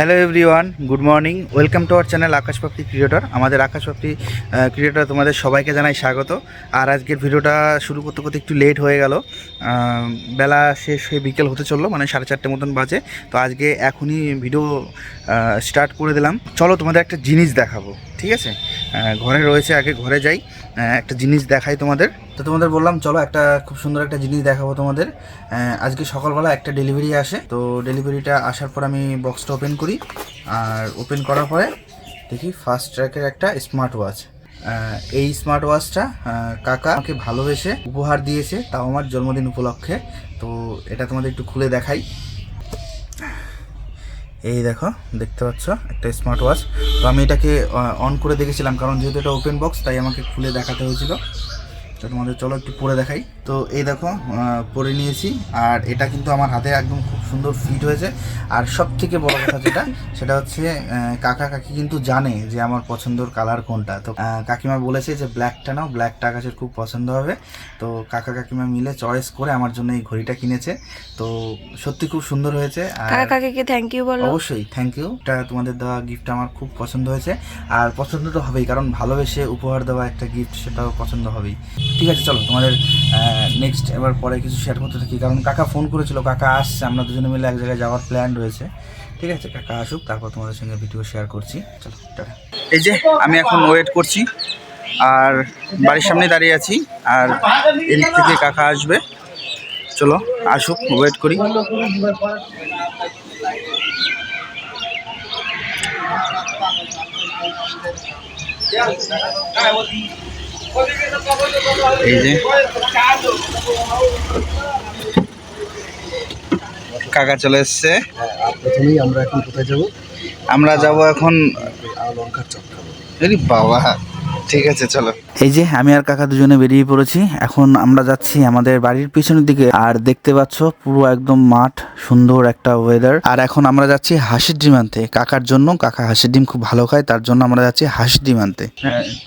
Hello everyone good morning welcome to our channel Akashprapti creator আমাদের Akashprapti creator তোমাদের সবাইকে জানাই স্বাগত। আর আজকের ভিডিওটা শুরু করতে করতে একটু লেট হয়ে গেল। বেলা শেষ হয়ে বিকেল হতে চলল মানে সাড়ে চারটে মতন বাজে। তো আজকে এখনই ভিডিও স্টার্ট করে দিলাম। চলো তোমাদের একটা জিনিস দেখাবো, ঠিক আছে? ঘরে রয়েছে আগে ঘরে যাই। একটা জিনিস দেখাই তোমাদের। তো তোমাদের বললাম, চলো একটা খুব সুন্দর একটা জিনিস দেখাবো তোমাদের। আজকে সকালবেলা একটা ডেলিভারি আসে। তো ডেলিভারিটা আসার পর আমি বক্সটা ওপেন করি। আর ওপেন করার পরে দেখি ফার্স্ট ট্র্যাকের একটা স্মার্ট ওয়াচ এই স্মার্ট ওয়াচটা কাকা আমাকে ভালোবেসে উপহার দিয়েছে, তাও আমার জন্মদিন উপলক্ষে। তো এটা তোমাদের একটু খুলে দেখাই। এই দেখো, দেখতে পাচ্ছ? একটা স্মার্ট ওয়াচ তো আমি এটাকে অন করে দেখেছিলাম, কারণ যেহেতু এটা ওপেন বক্স তাই আমাকে খুলে দেখাতে হয়েছিল। তো তোমাদের চলো একটু পরে দেখাই। তো এই দেখো পরে নিয়েছি আর এটা কিন্তু আমার হাতে একদম খুব সুন্দর ফিট হয়েছে। আর সব থেকে বড় কথা যেটা সেটা হচ্ছে কাকা কাকি কিন্তু জানে যে আমার পছন্দের কালার কোনটা। তো কাকিমা বলেছে যে ব্ল্যাকটা নাও ব্ল্যাকটা আকাশের খুব পছন্দ হবে। তো কাকা কাকিমা মিলে চয়েস করে আমার জন্য এই ঘড়িটা কিনেছে। তো সত্যি খুব সুন্দর হয়েছে আর কাকা কাকিকে থ্যাংক ইউ বলো। অবশ্যই থ্যাংক ইউ এটা তোমাদের দেওয়া গিফটটা আমার খুব পছন্দ হয়েছে। আর পছন্দ তো হবেই কারণ ভালোবেসে উপহার দেওয়া একটা গিফট সেটাও পছন্দ হবেই। ঠিক আছে, চলো তোমাদের নেক্সট এবার পরে কিছু শেয়ার করতে থাকি। কারণ কাকা ফোন করেছিল, কাকা আসছে, আমরা দুজনে মিলে এক জায়গায় যাওয়ার প্ল্যান রয়েছে। ঠিক আছে, কাকা আসুক, তারপর তোমাদের সঙ্গে ভিডিও শেয়ার করছি। চলো, টাটা। এই যে, আমি এখন ওয়েট করছি, আর বাড়ির সামনে দাঁড়িয়ে আছি, আর এদিক থেকে কাকা আসবে। চলো, আসুক ওয়েট করি। এই যে। কাকা চলে এসছে। প্রথমেই আমরা এখন কোথায় যাব? আমরা যাব এখন লঙ্কার চপ খাব। বাবা। ঠিক আছে চলো। এই যে আমি আর কাকা দুজনে বেরিয়ে পড়েছি। এখন আমরা যাচ্ছি আমাদের বাড়ির পিছনের দিকে। আর দেখতে পাচ্ছ পুরো একদম মাঠ সুন্দর একটা ওয়েদার আর এখন আমরা যাচ্ছি হাঁসের ডিম আনতে। কাকার জন্য কাকা হাঁসের ডিম খুব ভালো খায় তার জন্য আমরা যাচ্ছি হাঁসের ডিম আনতে।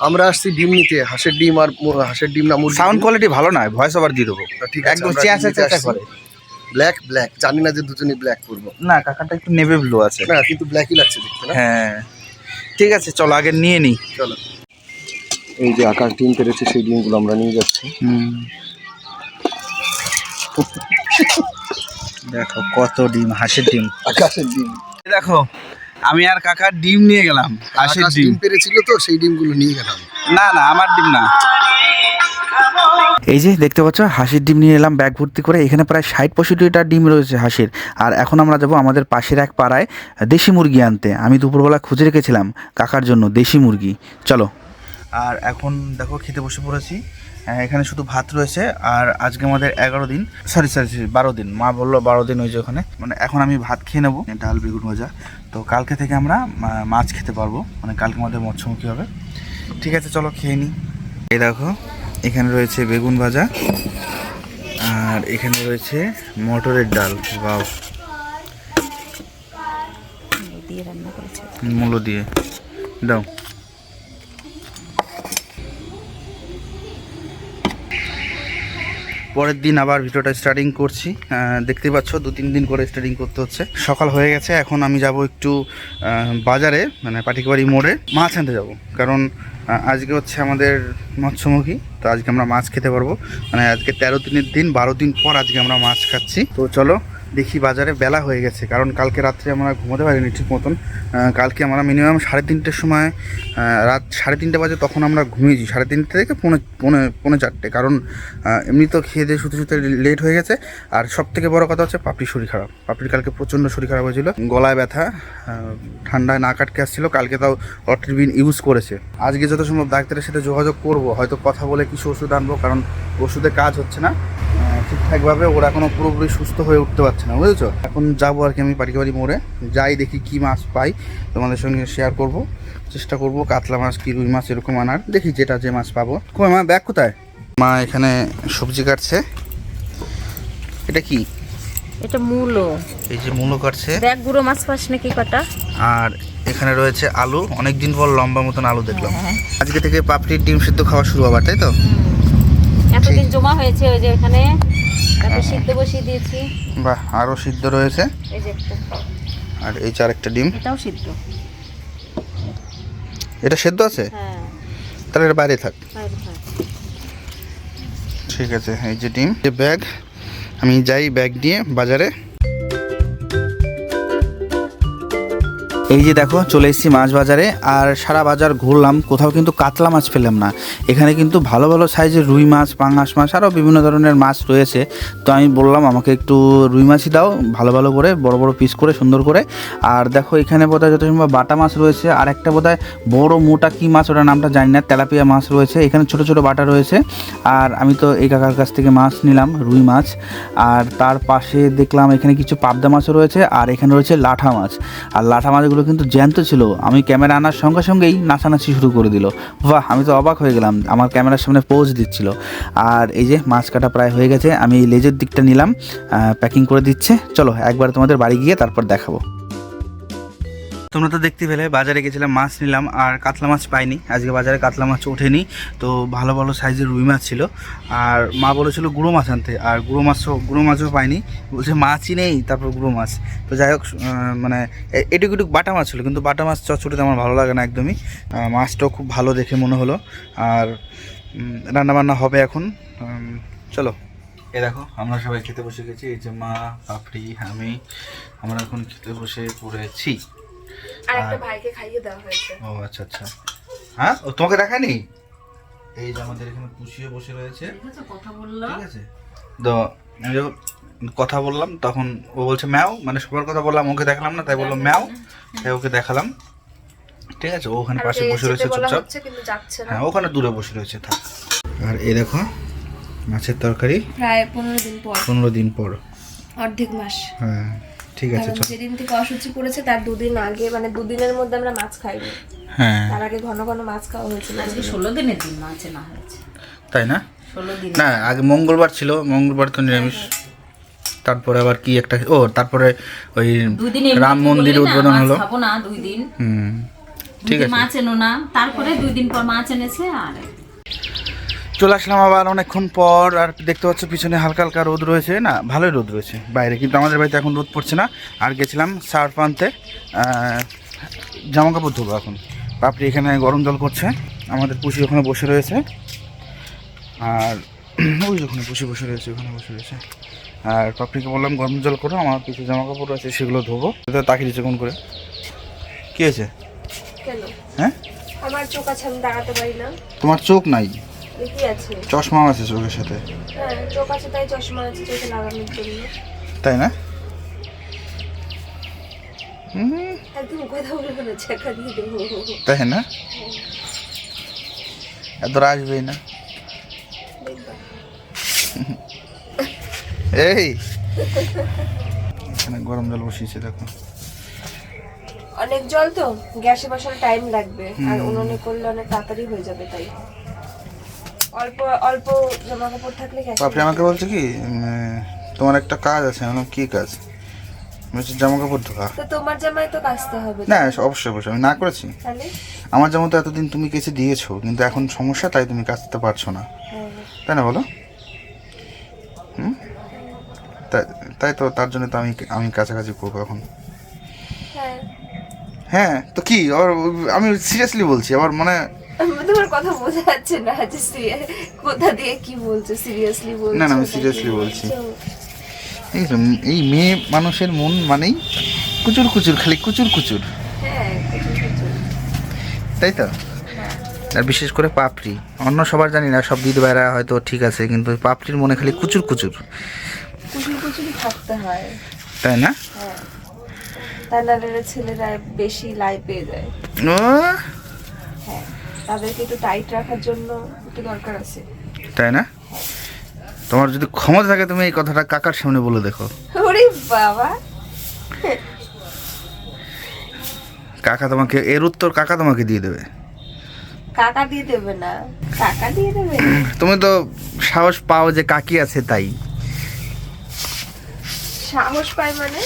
আমরা আসছি ডিম নিতে। হাঁসের ডিম আর মু- হাঁসের ডিম না মুরগি সাউন্ড কোয়ালিটি ভালো নয় ভয়েস ওভার দিয়ে দেবো। ঠিক আছে একদম চেঁচা আসছি। করে। ব্ল্যাক ব্ল্যাক জানি না যে দুজনেই ব্ল্যাক করব। না কাকাটা একটু নেভি ব্লু আছে। না কিন্তু ব্ল্যাকই লাগছে দেখতে না? হ্যাঁ। ঠিক আছে চলো আগে নিয়ে নিই। চলো। এই যে আকাশ ডিম পেরেছে সেই ডিমগুলো আমরা নিয়ে যাচ্ছি। হুম। দেখো কত ডিম হাঁসের ডিম। আকাশের ডিম। দেখো আমি আর কাকার ডিম নিয়ে গেলাম হাঁসের ডিম। পেরেছিল তো সেই ডিমগুলো নিয়ে গেলাম। না না আমার ডিম না। এই যে দেখতে পাচ্ছ হাঁসের ডিম নিয়ে এলাম ব্যাগ ভর্তি করে। এখানে প্রায় ষাট পঁয়ষট্টিটা ডিম রয়েছে হাঁসের। আর এখন আমরা যাব আমাদের পাশের এক পাড়ায় দেশি মুরগি আনতে। আমি দুপুরবেলা খুঁজে রেখেছিলাম কাকার জন্য দেশি মুরগি। চলো। আর এখন দেখো খেতে বসে পড়েছি। আহ, এখানে শুধু ভাত রয়েছে আর আজকে আমাদের এগারো দিন সরি সরি সরি বারো দিন। মা বলল বারো দিন হয়েছে ওখানে। মানে এখন আমি ভাত খেয়ে নেব। ডাল বেগুন ভাজা। তো কালকে থেকে আমরা মাছ খেতে পারব। মানে কালকে আমাদের মৎস্যমুখী হবে। ঠিক আছে চলো খেয়ে নিই এই দেখো এখানে রয়েছে বেগুন ভাজা। আর এখানে রয়েছে মটরের ডাল। বাউ মূলো দিয়ে। দাও। পরের দিন আবার ভিডিওটা স্টার্টিং করছি। দেখতে পাচ্ছ, দু, তিন দিন করে স্টার্টিং করতে হচ্ছে। সকাল হয়ে গেছে, এখন আমি যাব একটু বাজারে মানে পাটিকবাড়ি মোড়ে মাছ আনতে যাব। কারণ আজকে হচ্ছে আমাদের মৎস্যমুখী, তো আজকে আমরা মাছ খেতে পারব। মানে আজকে তেরো দিনের দিন, বারো দিন পর আজকে আমরা মাছ খাচ্ছি। তো চলো দেখি বাজারে বেলা হয়ে গেছে, কারণ কালকে রাত্রে আমরা ঘুমোতে পারিনি ঠিক মতন। কালকে আমরা মিনিমাম সাড়ে তিনটের সময় রাত সাড়ে তিনটে বাজে তখন আমরা ঘুমিয়েছি। সাড়ে তিনটে থেকে পৌনে পৌনে পৌনে চারটে, কারণ এমনি তো খেয়ে দিয়ে শুতে শুতে লেট হয়ে গেছে। আর সব থেকে বড় কথা হচ্ছে পাপড়ির শরীর খারাপ। পাপড়ির কালকে প্রচণ্ড শরীর খারাপ হয়েছিল, গলায় ব্যথা ঠান্ডায় না কাটকে আসছিল, কালকে তাও অট্রিবিন ইউজ করেছে। আজকে যত সম্ভব ডাক্তারের সাথে যোগাযোগ করব, হয়তো কথা বলে কিছু ওষুধ আনব, কারণ ওষুধে কাজ হচ্ছে না। ঠিকঠাকভাবে ওরা এখনও পুরোপুরি সুস্থ হয়ে উঠতে পারছে না বুঝেছ? এখন যাব আর কি আমি পারিবারিক মোড়ে। যাই দেখি কি মাছ পাই তোমাদের সঙ্গে শেয়ার করব চেষ্টা করব কাতলা মাছ কি রুই মাছ এরকম আনার। দেখি যেটা যে মাছ পাবো। কই মা ব্যাগ কোথায়? মা এখানে সবজি কাটছে। এটা কি? এটা মূলো। এই যে মূলো কাটছে। দেখ গুঁড়ো মাছ পাস নাকি কটা? আর এখানে রয়েছে আলু। অনেকদিন পর লম্বা মতন আলু দেখলাম। হ্যাঁ। আজকে থেকে পাপড়ির ডিম সিদ্ধ খাওয়া শুরু আবার তাই তো? জমা হয়েছে ওই যে এখানে তারপর সিদ্ধ বসিয়ে দিয়েছি। বাহ আরও সিদ্ধ রয়েছে। এই যে একটা। আর এই চার একটা ডিম। এটাও সিদ্ধ। এটা সেদ্ধ আছে? হ্যাঁ। তাহলে এটা বাইরে থাক। বাইরে থাক। ঠিক আছে এই যে ডিম। যে ব্যাগ আমি যাই ব্যাগ নিয়ে বাজারে। এই যে দেখো, চলে এসেছি মাছ বাজারে, আর সারা বাজার ঘুরলাম, কোথাও কিন্তু কাতলা মাছ পেলাম না। এখানে কিন্তু ভালো ভালো সাইজের রুই মাছ পাঙ্গাস মাছ, আরও বিভিন্ন ধরনের মাছ রয়েছে। তো আমি বললাম, আমাকে একটু রুই মাছই দাও, ভালো ভালো করে, বড় বড় পিস করে, সুন্দর করে। আর দেখো, এখানে বোধহয় যত সম্ভব বাটা মাছ রয়েছে, আর একটা বোধহয় বড় মোটা কি মাছ, ওটার নামটা জানি না, তেলাপিয়া মাছ রয়েছে। এখানে ছোট ছোট বাটা রয়েছে। আর আমি তো এই কাকার কাছ থেকে মাছ নিলাম, রুই মাছ। আর তার পাশে দেখলাম, এখানে কিছু পাবদা মাছও রয়েছে, আর এখানে রয়েছে লাঠা মাছ। আর লাঠা মাছগুলো কিন্তু জ্যান্ত ছিল। আমি ক্যামেরা আনার সঙ্গে সঙ্গেই নাচানাচি শুরু করে দিল। বাহ, আমি তো অবাক হয়ে গেলাম, আমার ক্যামেরার সামনে পোজ দিচ্ছিল। আর এই যে মাছ কাটা প্রায় হয়ে গেছে, আমি লেজের দিকটা নিলাম প্যাকিং করে দিচ্ছে। চলো, একবার তোমাদের বাড়ি গিয়ে তারপর দেখাবো। তোমরা তো দেখতে পেলে, বাজারে গেছিলাম, মাছ নিলাম, আর কাতলা মাছ পাইনি। আজকে বাজারে কাতলা মাছ ওঠেনি, তো ভালো ভালো সাইজের রুই মাছ ছিল। আর মা বলেছিল গুঁড়ো মাছ আনতে, আর গুঁড়ো মাছও গুঁড়ো মাছও পাইনি। বলছে মাছই নেই, তারপর গুঁড়ো মাছ। তো যাই হোক মানে এটুকু এটুক বাটা মাছ ছিল, কিন্তু বাটা মাছ চচ্চড়িতে আমার ভালো লাগে না একদমই। মাছটাও খুব ভালো দেখে মনে হলো। আর রান্নাবান্না হবে এখন। চলো। এ দেখো, আমরা সবাই খেতে বসে গেছি। এই যে মা, পাপড়ি, আমি। আমরা এখন খেতে বসে পড়েছি। আর একটা ভাইকে খাইয়ে দেওয়া হয়েছে। ও আচ্ছা আচ্ছা। হ্যাঁ? ও তোমাকে দেখায়নি? এই যে আমাদের এখানে পুষিয়ে বসে রয়েছে। কথা বলল ঠিক আছে। তো আমি যখন কথা বললাম তখন ও বলছে ম্যাও মানে সবার কথা বললাম ওকে দেখালাম না তাই বলল ম্যাও তাই ওকে দেখালাম। ঠিক আছে ও ওখানে পাশে বসে রয়েছে চুপচাপ। হচ্ছে কিন্তু যাচ্ছে না। হ্যাঁ ওখানে দূরে বসে রয়েছে থাক। আর এই দেখো মাছের তরকারি। প্রায় পনেরো দিন পর। পনেরো দিন পর। অর্ধেক মাস। হ্যাঁ। ঠিক আছে চল। যেদিন থেকে অসুচি পড়েছে তার দুদিন আগে মানে দুদিনের মধ্যে আমরা মাছ খাইনি। হ্যাঁ। তার আগে ঘন ঘন মাছ খাওয়া হয়েছিল। আজকে ষোলো দিনের দিন মাছ না হয়েছে। তাই না? ষোলো দিন না আগে মঙ্গলবার ছিল মঙ্গলবার তো নিরামিষ। তারপরে আবার কি একটা ও তারপরে ওই দুই রাম মন্দির উদ্বোধন হলো। খাব না দুই দিন। হুম ঠিক আছে। মাছ এনো না তারপরে দুই দিন পর মাছ এনেছে আর চলে আসলাম আবার অনেকক্ষণ পর আর দেখতে পাচ্ছ পিছনে হালকা হালকা রোদ রয়েছে না? ভালোই রোদ রয়েছে বাইরে কিন্তু আমাদের বাড়িতে এখন রোদ পড়ছে না। আর গেছিলাম সার্ফ আনতে জামা কাপড় ধোবো এখন। পাপড়ি এখানে গরম জল করছে আমাদের পুষি ওখানে বসে রয়েছে। আর ওই ওখানে পুষি বসে রয়েছে ওখানে বসে রয়েছে। আর পাপড়িকে বললাম গরম জল করো আমার কিছু জামা কাপড় আছে সেগুলো ধোবো। তাকিয়ে দিচ্ছে কোন করে। কী হয়েছে? হ্যাঁ? আমার চোখ আছে আমি দাঁড়াতে পারি না। তোমার চোখ নাই? দেখি আছে? চশমাও আছে চোখের সাথে। হ্যাঁ চোখ আছে তাই চশমা আছে চোখে লাগানোর জন্য। তাই না? হুম, একদম কথা বলব না ছেঁকা দিয়ে দেবো। তাই না? এত আসবেই না। এই! এখানে গরম জল বসিয়েছে দেখো। অনেক জল তো গ্যাসে বসালে টাইম লাগবে। আর উনুনে করলে অনেক তাড়াতাড়ি হয়ে যাবে তাই। অল্প অল্প জামা কাপড় থাকলে বাপরে আমাকে বলছে কি তোমার একটা কাজ আছে আমি কি কাজ? বলছে জামা কাপড় ধোয়া তো তোমার জামাই তো কাচতে হবে না অবশ্যই অবশ্যই আমি না করেছি। তাহলে? আমার যেমন তো এতদিন তুমি কেসে দিয়েছ কিন্তু এখন সমস্যা তাই তুমি কাচতে পারছ না। হ্যাঁ তাই না বলো? হুম? তাই তাই তো তার জন্য তো আমি আমি কাছাকাছি করব এখন। হ্যাঁ। হ্যাঁ তো কি? আবার আমি সিরিয়াসলি বলছি আবার মানে তোমার কথা বোঝা যাচ্ছে না যে কোথা দিয়ে কি বলছো? সিরিয়াসলি বলছো না, না, আমি seriously বলছি। এই তো, এই মেয়ে মানুষের মন মানেই কুচুর কুচুর খালি কুচুর কুচুর। হ্যাঁ কুচুর কুচুর। তাই তো? আর বিশেষ করে পাপড়ি। অন্য সবার জানি না সব দিদি ভাইরা হয়তো ঠিক আছে কিন্তু পাপড়ির মনে খালি কুচুর কুচুর। কুচুর কুচুরই থাকতে হয়। তাই না? হ্যাঁ। তা নাহলে ছেলেরা বেশি লাই পেয়ে যায়। ও! হ্যাঁ। তাদেরকে একটু টাইট রাখার জন্য একটু দরকার আছে। তাই না? তোমার যদি ক্ষমতা থাকে তুমি এই কথাটা কাকার সামনে বলে দেখো। ওরে বাবা। কাকা তোমাকে এর উত্তর কাকা তোমাকে দিয়ে দেবে। কাকা দিয়ে দেবে না কাকা দিয়ে দেবে। তুমি তো সাহস পাও যে কাকি আছে তাই। সাহস পায় মানে?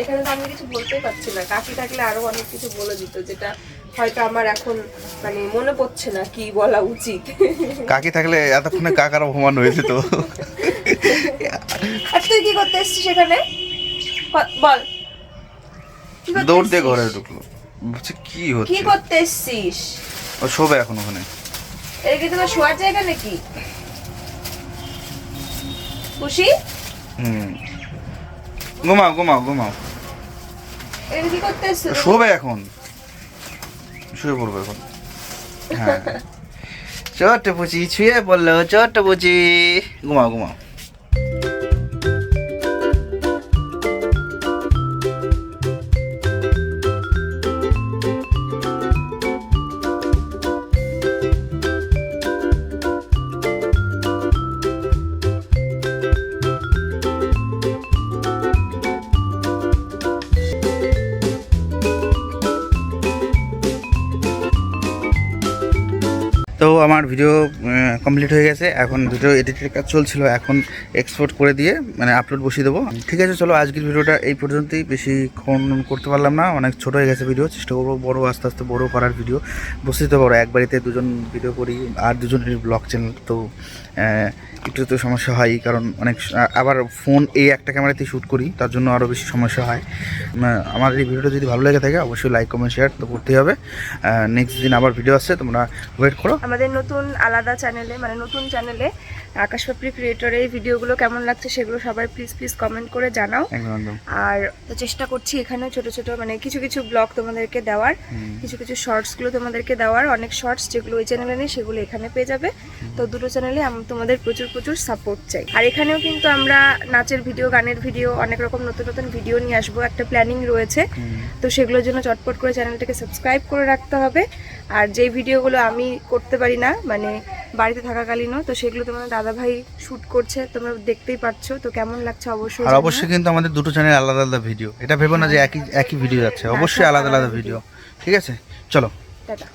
এখানে তো আমি কিছু বলতেই পারছি না। কাকি থাকলে আরও অনেক কিছু বলে দিত যেটা হয়তো আমার এখন মানে মনে পড়ছে না কি বলা উচিত। কাকি থাকলে এতক্ষণে কাকার অপমান হয়েছে তো আর তুই কি করতে এসছিস সেখানে বল। দৌড় দিয়ে ঘরে ঢুকলো। বলছে কি কি করতে এসছিস? ও শোবে এখন ওখানে। এটা কি তোমার শোয়ার জায়গা নাকি? খুশি? হুম। ঘুমাও ঘুমাও ঘুমাও। এটা কি করতে এসছো তুমি? শোবে এখন। শুয়ে পড়ব এখন। হ্যাঁ। ছোট্ট পুচি ছুঁয়ে পড়ল ছোট্ট পুচি ঘুমাও ঘুমাও। আমার ভিডিও কমপ্লিট হয়ে গেছে। এখন ভিডিও এডিটের কাজ চলছিল, এখন এক্সপোর্ট করে দিয়ে মানে আপলোড বসিয়ে দেবো। ঠিক আছে, চলো আজকের ভিডিওটা এই পর্যন্তই। বেশিক্ষণ করতে পারলাম না, অনেক ছোট হয়ে গেছে ভিডিও চেষ্টা করব বড়ো, আস্তে আস্তে বড়ো করার ভিডিও বসে দিতে পারো এক বাড়িতে দুজন ভিডিও করি, আর দুজনের ব্লগ চ্যানেল তো একটু তো সমস্যা হয় কারণ অনেক আবার ফোন এই একটা ক্যামেরাতেই শ্যুট করি তার জন্য আরও বেশি সমস্যা হয়। আমার এই ভিডিওটা যদি ভালো লেগে থাকে অবশ্যই লাইক কমেন্ট শেয়ার তো করতেই হবে। নেক্সট দিন আবার ভিডিও আসছে তোমরা ওয়েট করো। আমাদের নতুন আলাদা চ্যানেলে মানে নতুন চ্যানেলে আকাশ পাপড়ি ক্রিয়েটরের এই ভিডিওগুলো কেমন লাগছে সেগুলো সবাই প্লিজ প্লিজ কমেন্ট করে জানাও। আর তো চেষ্টা করছি এখানে ছোট ছোট মানে কিছু কিছু ব্লগ তোমাদেরকে দেওয়ার কিছু কিছু শর্টসগুলো তোমাদেরকে দেওয়ার। অনেক শর্টস যেগুলো ওই চ্যানেলে নেই সেগুলো এখানে পেয়ে যাবে। তো দুটো চ্যানেলে তোমাদের প্রচুর প্রচুর সাপোর্ট চাই। আর এখানেও কিন্তু আমরা নাচের ভিডিও গানের ভিডিও অনেক রকম নতুন নতুন ভিডিও নিয়ে আসব। একটা প্ল্যানিং রয়েছে। তো সেগুলোর জন্য চটপট করে চ্যানেলটাকে সাবস্ক্রাইব করে রাখতে হবে। আর যেই ভিডিওগুলো আমি করতে পারি না মানে বাড়িতে থাকাকালীনও তো সেগুলো তোমার দাদা ভাই শ্যুট করছে তোমরা দেখতেই পাচ্ছ। তো কেমন লাগছে অবশ্যই আর অবশ্যই কিন্তু আমাদের দুটো চ্যানেল আলাদা আলাদা ভিডিও এটা ভেবো না যে একই একই ভিডিও যাচ্ছে। অবশ্যই আলাদা আলাদা ভিডিও ঠিক আছে? চলো। টাটা।